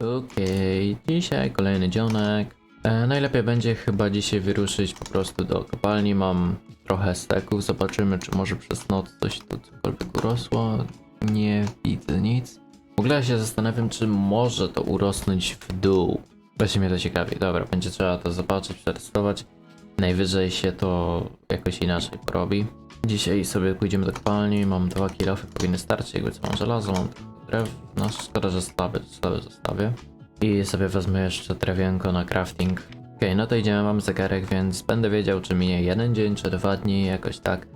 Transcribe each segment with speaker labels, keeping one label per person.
Speaker 1: Okej, dzisiaj kolejny dzionek. E, najlepiej będzie chyba dzisiaj wyruszyć po prostu do kopalni. Mam trochę steków, zobaczymy czy może przez noc coś tu cokolwiek urosło. Nie widzę nic. W ogóle się zastanawiam, czy może to urosnąć w dół. Właśnie mnie to ciekawi. Dobra, będzie trzeba to zobaczyć, przetestować. Najwyżej się to jakoś inaczej porobi. Dzisiaj sobie pójdziemy do kopalni, mam dwa kilofy, powinny starczyć, jakby co mam żelazo, mam drewno, szkoda, że stawy, stawy zostawię. I sobie wezmę jeszcze drewienko na crafting. Okej, no to idziemy, mam zegarek, więc będę wiedział, czy minie jeden dzień, czy dwa dni, jakoś tak.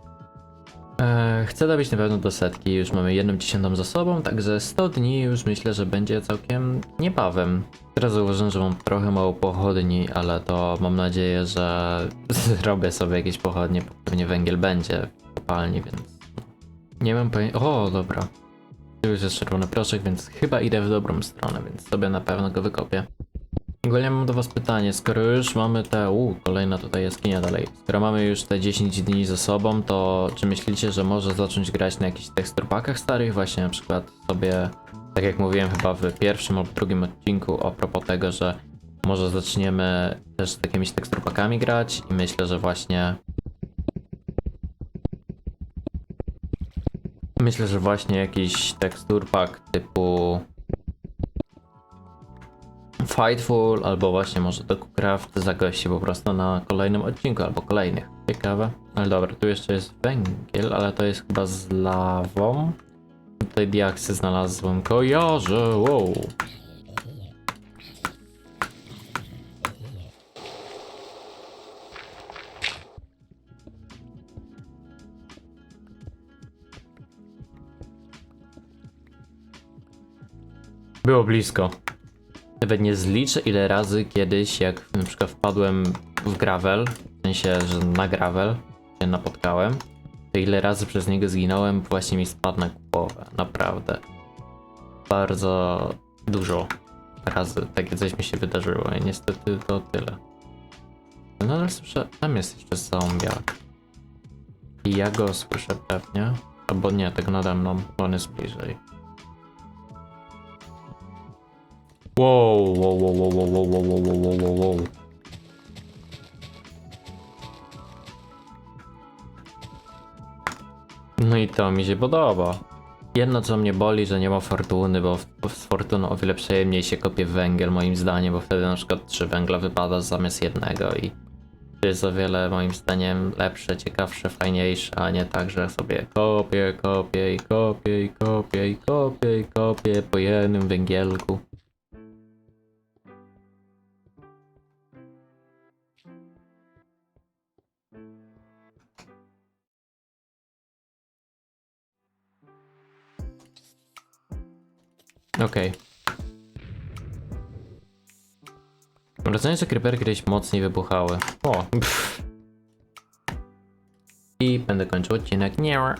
Speaker 1: Eee, chcę dobić na pewno do setki, już mamy jedną dziesiątą za sobą, także 100 dni już myślę, że będzie całkiem niebawem. Teraz zauważyłem, że mam trochę mało pochodni, ale to mam nadzieję, że zrobię sobie jakieś pochodnie, bo pewnie węgiel będzie w kopalni, więc nie mam pojęcia. O, dobra. Już jest czerwony proszek, więc chyba idę w dobrą stronę, więc sobie na pewno go wykopię. Ogólnie mam do was pytanie, skoro już mamy te, u, kolejna tutaj jaskinia dalej, skoro mamy już te 10 dni ze sobą, to czy myślicie, że może zacząć grać na jakichś teksturpakach starych, właśnie na przykład sobie, tak jak mówiłem chyba w pierwszym lub drugim odcinku, a propos tego, że może zaczniemy też z jakimiś teksturpakami grać i myślę, że właśnie Myślę, że właśnie jakiś teksturpak typu Fightful albo właśnie może DokuCraft zagości po prostu na kolejnym odcinku albo kolejnych. Ciekawe. Ale dobra, tu jeszcze jest węgiel, ale to jest chyba z lawą. Tutaj diaksy znalazłem. Kojarzę, wow. Było blisko. Nawet nie zliczę ile razy kiedyś, jak na przykład wpadłem w gravel, w sensie, że na gravel się napotkałem, to ile razy przez niego zginąłem, właśnie mi spadł na głowę. Naprawdę. Bardzo dużo razy takie coś mi się wydarzyło i niestety to tyle. Nadal słyszę, tam jest jeszcze zombiak. I ja go słyszę pewnie. Albo nie, tego nade mną, bo on jest bliżej. Wow, wow, wow, wow, wow, wow, wow, wow, wow. No i to mi się podoba. Jedno co mnie boli, że nie ma fortuny, bo bo z fortuną o wiele przyjemniej się kopie węgiel moim zdaniem, bo wtedy na przykład trzy węgla wypada zamiast jednego i to jest o wiele moim zdaniem lepsze, ciekawsze, fajniejsze, a nie tak, że sobie kopię, kopię i kopię i kopię i kopię i kopię po jednym węgielku. Okej. Mam wrażenie, że creepery mocniej wybuchały. O! Pff. I będę kończył odcinek. Nie.